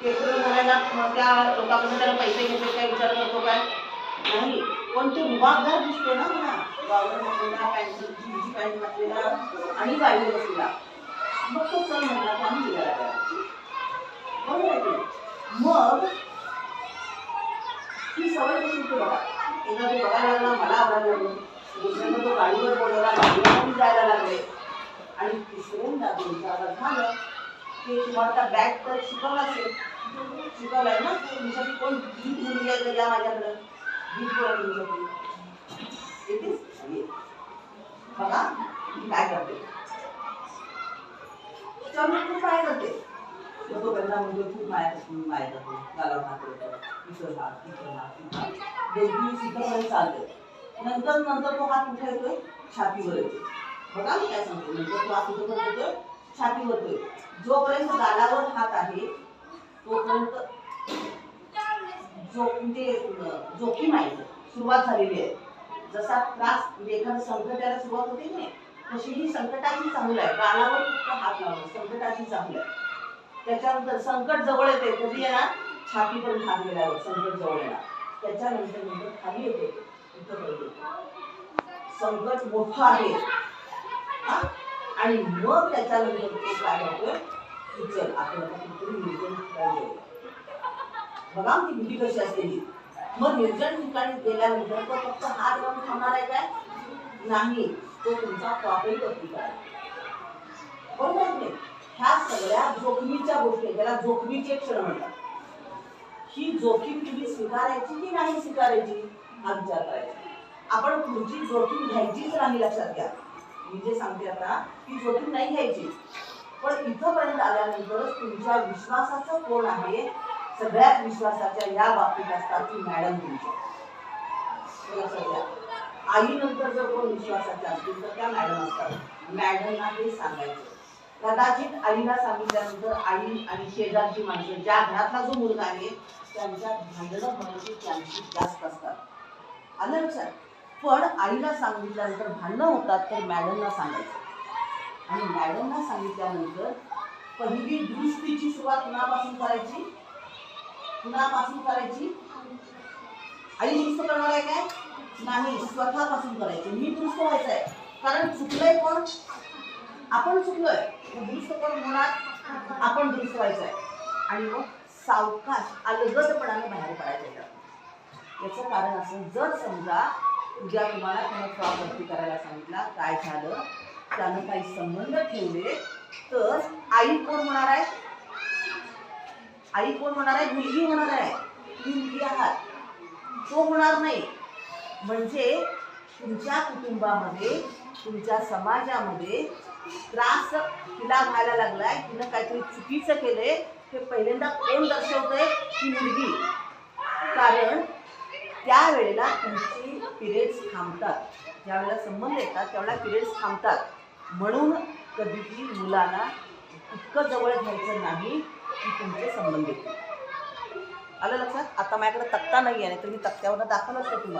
मग त्या लोकांकडून त्याला पैसे घेतले काय विचार करतो काय? नाही. पण तो रुबाबदार दिसतो ना मला गावडन घातलेला पॅन्ट पॅन्ट आणि गाडीवर बसलेला. मग तो चल म्हणला की आम्ही गेला बरोबर मग ती सवय कशी होती बघा. एकदा तो बघायला लागला मला आवडायला लागलो दुसऱ्यांदा तो गाडीवर बोलवला गाडीवर जायला लागले. आणि तिसऱ्यांदा दोन चार झालं की तुम्हाला बॅग तर शिकवला असेल. शिकवलाय ना? तुमच्यासाठी कोण गीत या माझ्याकडं? गीत तुमच्यासाठी बघा काय करते. त्यामुळे तू काय करते? मग तो म्हणजे माया गालावर हात इथं हात तिथं हात नंतर नंतर तो हात कुठे येतोय? छातीवर येतोय. बघा मी काय सांगतो. नंतर तो हात कुठं पर्यंत येतोय? छातीवर येतोय. जोपर्यंत गालावर हात आहे तोपर्यंत जो ते जोखीम आहे सुरुवात झालेली आहे जसा त्रास म्हणजे एखादं संकट यायला सुरुवात होते की नाही तशी ही संकटाची चांगलं आहे कानावर फक्त हात लावणं संकटाची चांगलं आहे त्याच्यानंतर संकट जवळ येते कधी येणार छातीपर्यंत हात गेल्यावर संकट जवळ येणार त्याच्यानंतर नंतर खाली येते संकट मोठं आहे हा? आणि मग त्याच्यानंतर काय होतोय की चल आपण बघा ती भीती कशी असलेली मग निर्जन ठिकाणी गेल्यानंतर तो फक्त हात लावून थांबणार आहे काय? नाही तो तुमचा प्रॉफिट प्रतिकार काय बरोबर नाही? ह्या सगळ्या जोखमीच्या गोष्टी आहेत. त्याला जोखमीचे क्षण म्हणतात. ही जोखीम तुम्ही स्वीकारायची की नाही स्वीकारायची? हा विचार करायचा आपण पुढची जोखीम घ्यायचीच नाही लक्षात घ्या. मी जे सांगते आता ती जोखीम नाही घ्यायची. पण इथंपर्यंत आल्यानंतरच तुमच्या विश्वासाचं कोण आहे? सगळ्यात विश्वासाच्या या बाबतीत असतात ती मॅडम तुमच्या. आईनंतर जर कोण विश्वासाच्या असतील तर त्या मॅडम असतात. मॅडमना हे सांगायचं. कदाचित आईला सांगितल्यानंतर आई आणि शेजारची माणसं ज्या घरातला जो मुलगा आहे त्यांच्यात भांडणं होण्याची चान्सेस जास्त असतात. आलं लक्षात? पण आईला सांगितल्यानंतर भांडणं होतात तर मॅडमना सांगायचं. आणि मॅडमना सांगितल्यानंतर पहिली दुरुस्तीची सुरुवात कुणापासून करायची? कुणापासून करायची? आई दुरुस्त करणार आहे काय? नाही स्वतःपासून करायची. मी दुरुस्त व्हायचं आहे कारण चुकलंय कोण? आपण चुकलोय. दुरुस्त कोण होणार? आपण दुरुस्त व्हायचं आहे आणि मग सावकाश अलगदपणाने बाहेर पडायचं याचं कारण असं जर समजा उद्या तुम्हाला कोणी भरती करायला सांगितला काय झालं? त्यानं काही संबंध ठेवले तर आई कोण होणार आहे? आई कोण होणार आहे? मुलगी होणार आहे. तुम्ही मुलगी आहात. तो होणार नाही. म्हणजे तुमच्या कुटुंबामध्ये तुमच्या समाजामध्ये त्रास तिला व्हायला लागलाय. तिनं काहीतरी चुकीचं केलंय. हे पहिल्यांदा कोण दर्शवतंय? ती मुलगी. कारण त्यावेळेला तुमची पिरियड्स थांबतात. ज्यावेळेला संबंध येतात त्यावेळेला पिरियड्स थांबतात. म्हणून कधीही मुलांना इतकं जवळ घ्यायचं नाही की तुमचे संबंध येतील. आलं लक्षात? आता माझ्याकडे तक्ता नाही आहे तर मी तक्त्यावर दाखवलं असतं तुम्हाला.